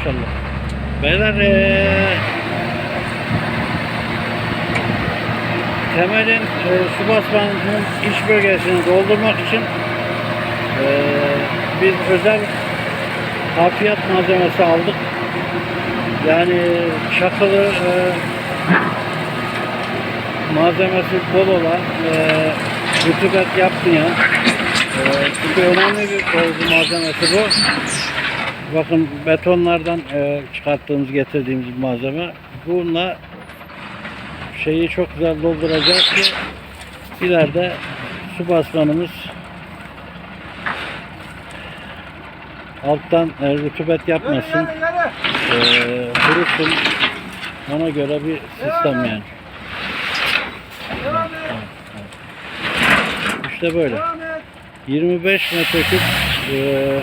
maşallah. Beyler eee temelin e, su basmancının iç bölgesini doldurmak için e, biz özel hafiyat malzemesi aldık. Yani çakılı e, malzemesi bol olan e, rutubet yapmayan e, çünkü önemli bir dolgu malzemesi bu. Bakın betonlardan e, çıkarttığımız getirdiğimiz malzeme. Bununla şeyi çok güzel dolduracak ki ileride su basmanımız alttan e, rutubet yapmasın, e, kurusun. Ona göre bir sistem yani. İşte böyle. 25 metreküp e,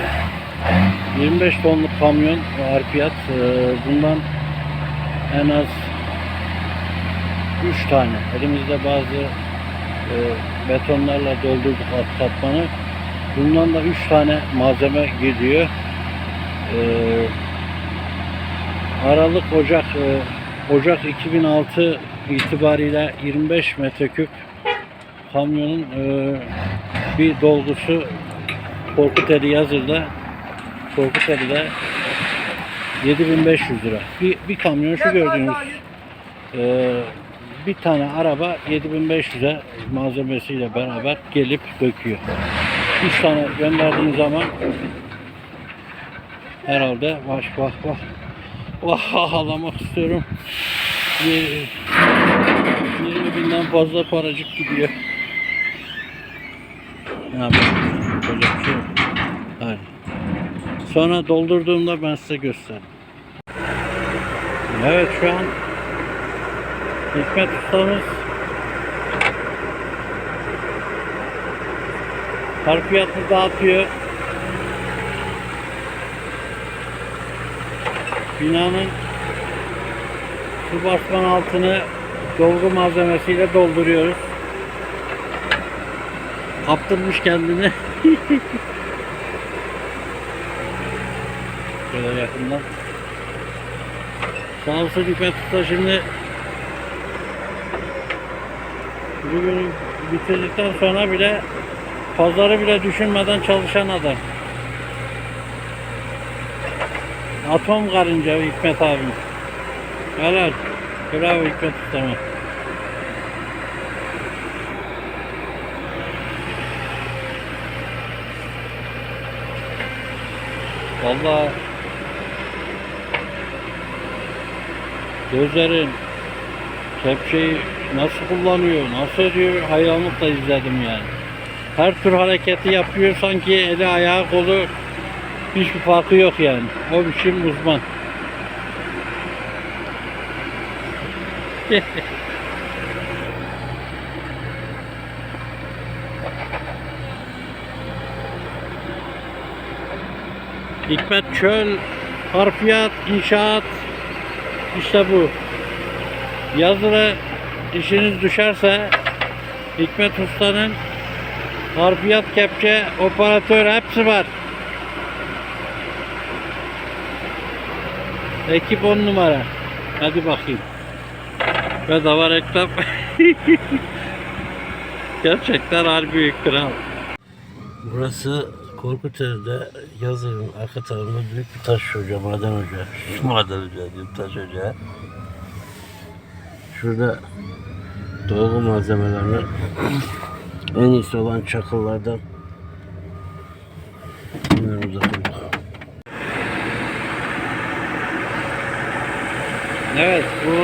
25 tonluk kamyon harfiyat. E, bundan en az 3 tane. Elimizde bazı e, betonlarla doldurduk alt katmanı. Bundan da 3 tane malzeme gidiyor. E, Aralık Ocak Ocak 2006 itibariyle 25 metreküp kamyonun bir dolgusu Korkuteli yazıldı. Korkuteli'de 7500 lira. Bir, bir kamyon şu gördüğünüz e, bir tane araba 7500'e malzemesiyle beraber gelip döküyor. 3 tane gönderdiğin zaman herhalde baş vah vah vah ağlamak istiyorum. Bir- 20 binden fazla paracık gidiyor. Ne yapayım? Yapacak bir şey yok. Hayır. Sonra doldurduğumda ben size göstereyim. Evet şu an Hikmet ustamız harfiyatını dağıtıyor. Binanın su basman altını dolgu malzemesiyle dolduruyoruz. Kaptırmış kendini. Şöyle yakından. Sağ olsun Hikmet Usta şimdi bugün bitirdikten sonra bile pazarı bile düşünmeden çalışan adam. Atom karınca Hikmet abim. Helal. Bravo Hikmet Usta'ma. Vallahi gözlerin kepçeyi nasıl kullanıyor, nasıl ediyor hayranlıkla izledim yani. Her tür hareketi yapıyor sanki eli ayağı kolu hiçbir farkı yok yani. O biçim uzman. Hikmet Çöl, harfiyat, inşaat işte bu. Yazılı işiniz düşerse Hikmet Usta'nın harfiyat kepçe, operatör hepsi var. Ekip on numara. Hadi bakayım. Bedava reklam. Gerçekten harbi kral. Burası Korkuteli'de yazının arka tarafında büyük bir taş hoca, maden hoca. Maden hoca diyeyim, taş hoca. Şurada dolgu malzemelerini en iyisi olan çakıllardan. Evet bu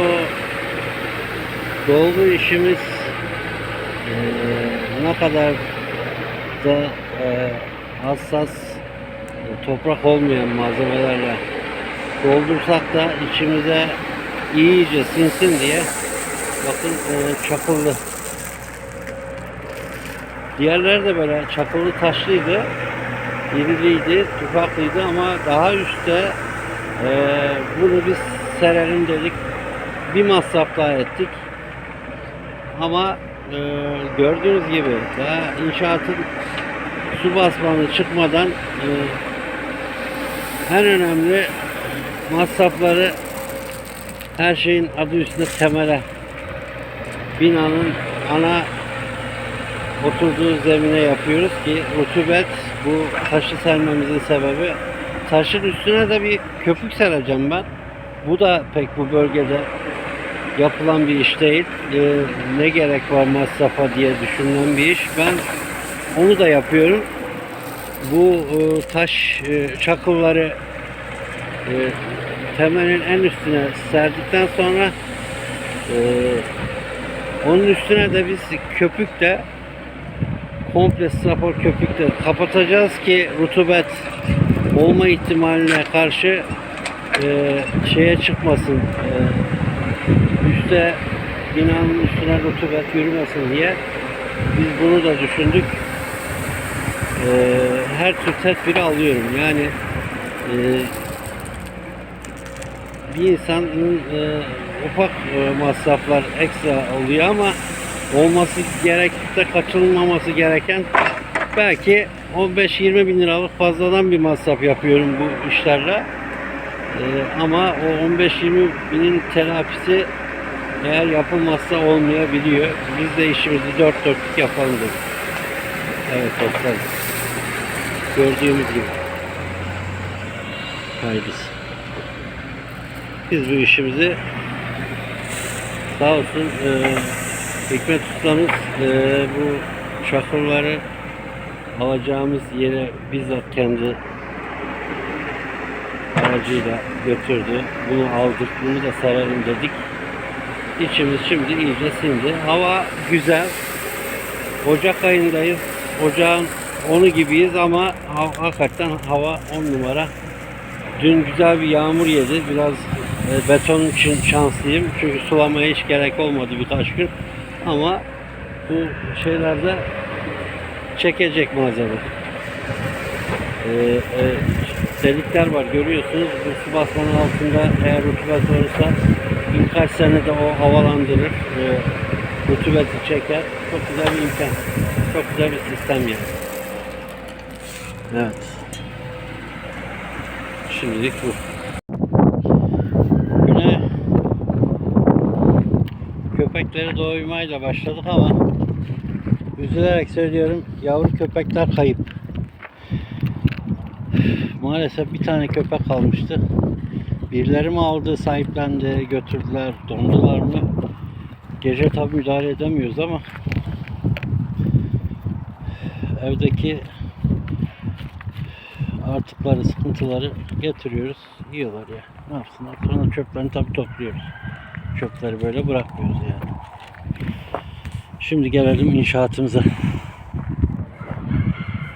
dolgu işimiz eee, ne kadar da eee, hassas e, toprak olmayan malzemelerle doldursak da içimize iyice sinsin diye bakın eee, çakıllı. Diğerleri de böyle çakıllı taşlıydı iriliydi tufaklıydı ama daha üstte eee, bunu biz serelim dedik bir masraf daha ettik. Ama eee, gördüğünüz gibi daha inşaatın su basmanı çıkmadan e, en önemli masrafları her şeyin adı üstünde temele binanın ana oturduğu zemine yapıyoruz ki rutubet bu taşı sermemizin sebebi. Taşın üstüne de bir köpük sereceğim ben. Bu da pek bu bölgede yapılan bir iş değil. Ee, ne gerek var masrafa diye düşünülen bir iş. Ben onu da yapıyorum. Bu e, taş e, çakılları e, temelin en üstüne serdikten sonra e, onun üstüne de biz köpükle komple strafor köpükle kapatacağız ki rutubet olma ihtimaline karşı e, şeye çıkmasın. E, üste binanın üstüne rutubet yürümesin diye biz bunu da düşündük. E, her tür tedbiri alıyorum. Yani e, bir insanın e, ufak e, masraflar ekstra oluyor ama olması gerekip de kaçınılmaması gereken belki 15-20 bin liralık fazladan bir masraf yapıyorum bu işlerle. E, ama o 15-20 binin telafisi eğer yapılmazsa olmayabiliyor. Biz de işimizi dört dörtlük yapalım dedik. Evet dostlar. Gördüğümüz gibi. Hayırlısı. Biz bu işimizi sağ olsun e, Hikmet Ustamız e, bu çakılları alacağımız yere bizzat kendi aracıyla götürdü. Bunu aldık, bunu da saralım dedik. İçimiz şimdi iyice sindi. Hava güzel. Ocak ayındayız. Ocağın 10'u gibiyiz ama ha- hakikaten hava 10 numara. Dün güzel bir yağmur yedi. Biraz e, beton için şanslıyım. Çünkü sulamaya hiç gerek olmadı birkaç gün. Ama bu şeylerde çekecek malzeme. E, e, delikler var görüyorsunuz. Bu su basmanın altında eğer rutubet olursa birkaç senede o havalandırır. E, rutubeti çeker. Çok güzel bir imkan. Çok güzel bir sistem yani. Evet. Şimdilik bu. Güne köpekleri doyurmayla başladık ama üzülerek söylüyorum yavru köpekler kayıp. Maalesef bir tane köpek kalmıştı. Birileri mi aldı, sahiplendi, götürdüler, dondular mı? Gece tabi müdahale edemiyoruz ama evdeki artıkları, sıkıntıları getiriyoruz. Yiyorlar ya. Ne yapsınlar? Sonra çöplerini tabi topluyoruz. Çöpleri böyle bırakmıyoruz yani. Şimdi gelelim inşaatımıza.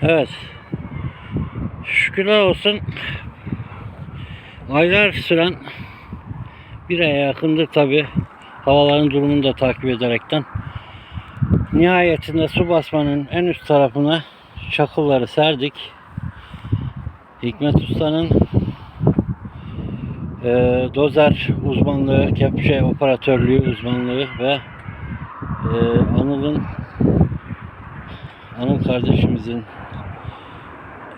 Evet. Şükürler olsun. Aylar süren bir aya yakındır tabi. Havaların durumunu da takip ederekten. Nihayetinde su basmanın en üst tarafına çakılları serdik. Hikmet Usta'nın e, dozer uzmanlığı, kepçe operatörlüğü uzmanlığı ve e, Anıl'ın Anıl kardeşimizin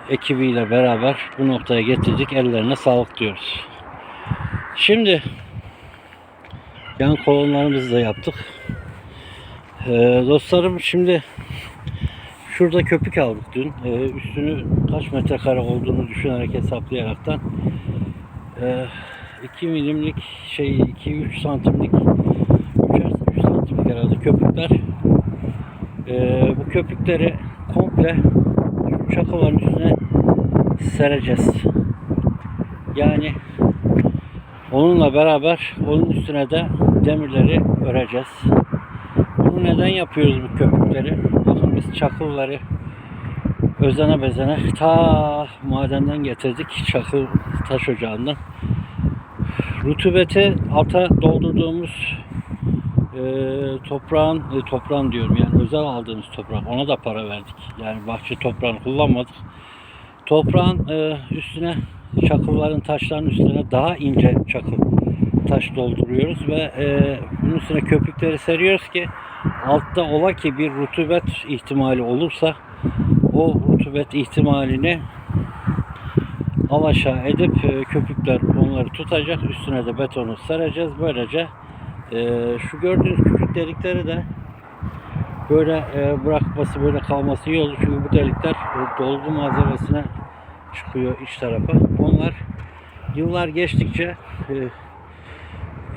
ekibiyle beraber bu noktaya getirdik. Ellerine sağlık diyoruz. Şimdi yan kolonlarımızı da yaptık. E, dostlarım şimdi Şurada köpük aldık dün. Ee, üstünü kaç metrekare olduğunu düşünerek hesaplayaraktan ee, 2 milimlik şey 2-3 santimlik 3 santimlik herhalde köpükler. Ee, bu köpükleri komple şu çakıların üstüne sereceğiz. Yani onunla beraber onun üstüne de demirleri öreceğiz. Bunu neden yapıyoruz bu köpükleri? Biz çakılları özene bezene ta madenden getirdik çakıl taş ocağından. Rutubeti alta doldurduğumuz e, toprağın, e, toprağın diyorum yani özel aldığımız toprak ona da para verdik. Yani bahçe toprağını kullanmadık. Toprağın e, üstüne çakılların taşların üstüne daha ince çakıl taş dolduruyoruz ve e, bunun üstüne köpükleri seriyoruz ki altta ola ki bir rutubet ihtimali olursa o rutubet ihtimalini alaşağı edip e, köpükler onu bunları tutacak. Üstüne de betonu sereceğiz. Böylece e, şu gördüğünüz küçük delikleri de böyle e, bırakması böyle kalması iyi olur. Çünkü bu delikler dolgu malzemesine çıkıyor iç tarafa. Onlar yıllar geçtikçe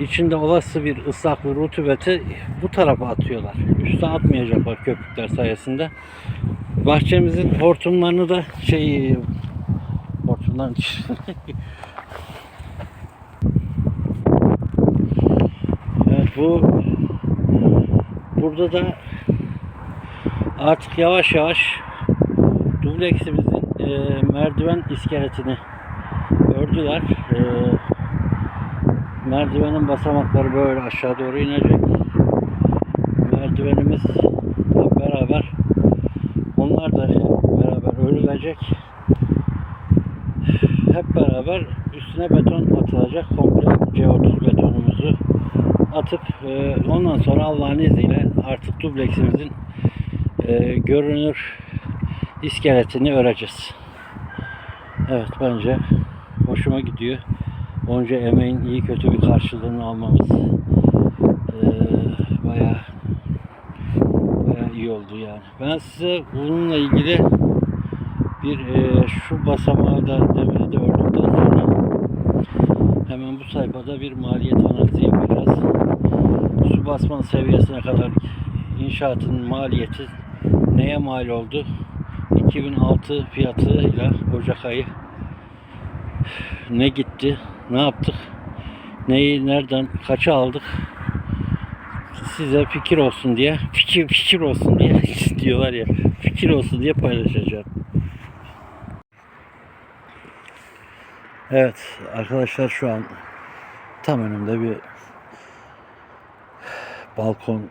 içinde olası bir ıslak bir rutubeti bu tarafa atıyorlar. Üste atmayacaklar köpükler sayesinde. Bahçemizin hortumlarını da şey hortumdan evet, bu burada da artık yavaş yavaş dubleksimizin e, merdiven iskeletini ördüler. E, merdivenin basamakları böyle aşağı doğru inecek. Merdivenimizle beraber onlar da beraber örülecek. Hep beraber üstüne beton atılacak. Komple C30 betonumuzu atıp e, ondan sonra Allah'ın izniyle artık dubleksimizin e, görünür iskeletini öreceğiz. Evet bence hoşuma gidiyor. Onca emeğin iyi kötü bir karşılığını almamız e, bayağı bayağı iyi oldu yani. Ben size bununla ilgili bir e, şu basamağı da demiri de ördükten sonra hemen bu sayfada bir maliyet analizi yapacağız. Su basma seviyesine kadar inşaatın maliyeti neye mal oldu? 2006 fiyatıyla Ocak ayı ne gitti, ne yaptık, neyi nereden kaça aldık size fikir olsun diye fikir fikir olsun diye diyorlar ya fikir olsun diye paylaşacağım. Evet arkadaşlar şu an tam önümde bir balkon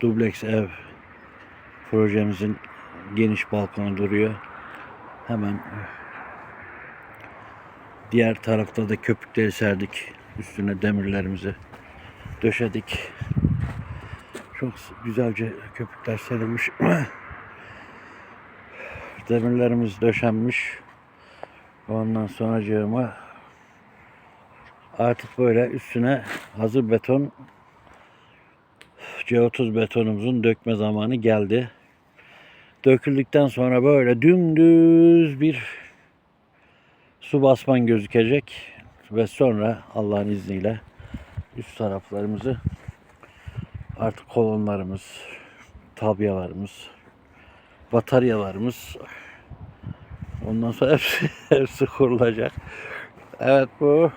dubleks ev projemizin geniş balkonu duruyor. Hemen diğer tarafta da köpükleri serdik. Üstüne demirlerimizi döşedik. Çok güzelce köpükler serilmiş. Demirlerimiz döşenmiş. Ondan sonra artık böyle üstüne hazır beton C30 betonumuzun dökme zamanı geldi. Döküldükten sonra böyle dümdüz bir su basman gözükecek ve sonra Allah'ın izniyle üst taraflarımızı artık kolonlarımız, tabyalarımız, bataryalarımız ondan sonra hepsi, hepsi kurulacak. Evet bu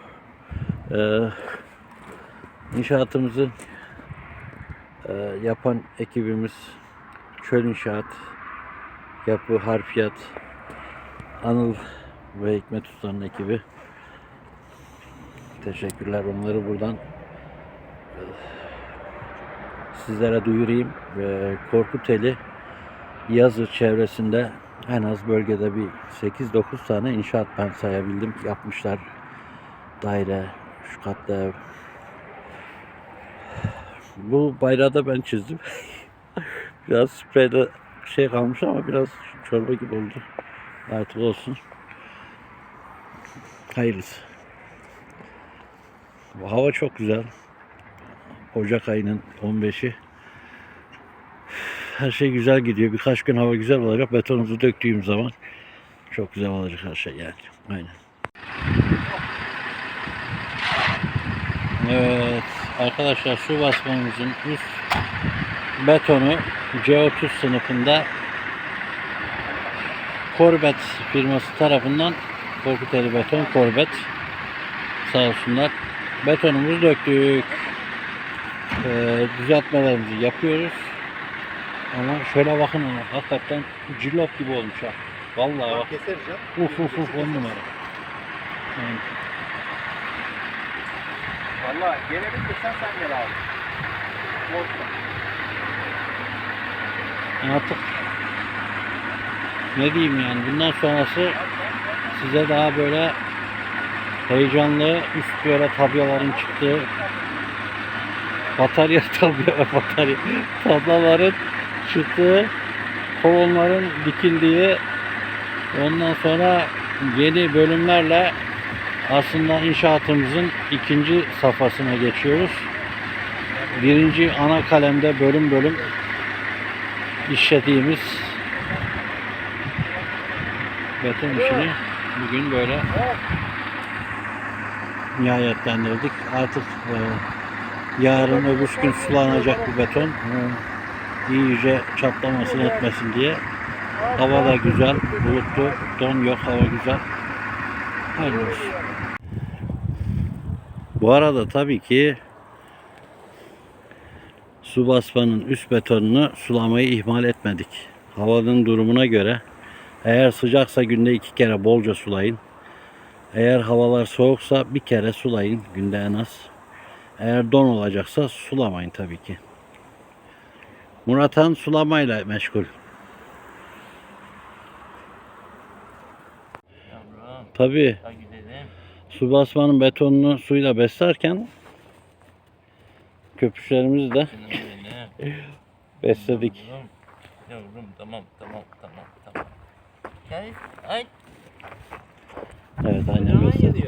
e, inşaatımızı e, yapan ekibimiz Çöl İnşaat, Yapı Harfiyat, Anıl ve Hikmet Usta'nın ekibi. Teşekkürler onları buradan e, sizlere duyurayım. E, Korkuteli yazı çevresinde en az bölgede bir 8-9 tane inşaat ben sayabildim. Yapmışlar. Daire, şu ev. Bu bayrağı da ben çizdim. biraz spreyde şey kalmış ama biraz çorba gibi oldu. Artık olsun. Hayırlısı. Hava çok güzel. Ocak ayının 15'i. Her şey güzel gidiyor. Birkaç gün hava güzel olacak. Betonumuzu döktüğüm zaman çok güzel olacak her şey yani. Aynen. Evet arkadaşlar su basmamızın üst betonu C30 sınıfında Corbet firması tarafından Korkuteli Beton Corbet sağ olsunlar. Betonumuzu döktük. Ee, düzeltmelerimizi yapıyoruz. Ama şöyle bakın ona hakikaten cillop gibi olmuş ha. Vallahi bak Keseriz ya. uf uf uf on numara. Yani, Valla gelebilirsen sen gel abi. Korkma. artık ne diyeyim yani bundan sonrası size daha böyle heyecanlı üst böyle tabyaların çıktığı batarya tabya batarya tablaların çıktığı kolonların dikildiği ondan sonra yeni bölümlerle aslında inşaatımızın ikinci safhasına geçiyoruz. Birinci ana kalemde bölüm bölüm işlediğimiz beton işini bugün böyle nihayetlendirdik. Artık e, yarın öbür gün sulanacak bu beton. E, iyice çatlamasın etmesin diye. Hava da güzel, bulutlu, don yok, hava güzel. Hayırlı. Bu arada tabii ki su basmanın üst betonunu sulamayı ihmal etmedik. Havanın durumuna göre eğer sıcaksa günde iki kere bolca sulayın. Eğer havalar soğuksa bir kere sulayın günde en az. Eğer don olacaksa sulamayın tabii ki. Murat Han sulamayla meşgul. Tabii su basmanın betonunu suyla beslerken köpüşlerimizi de besledik. Yavrum, tamam tamam tamam. Gel, ay. Evet aynen besledik.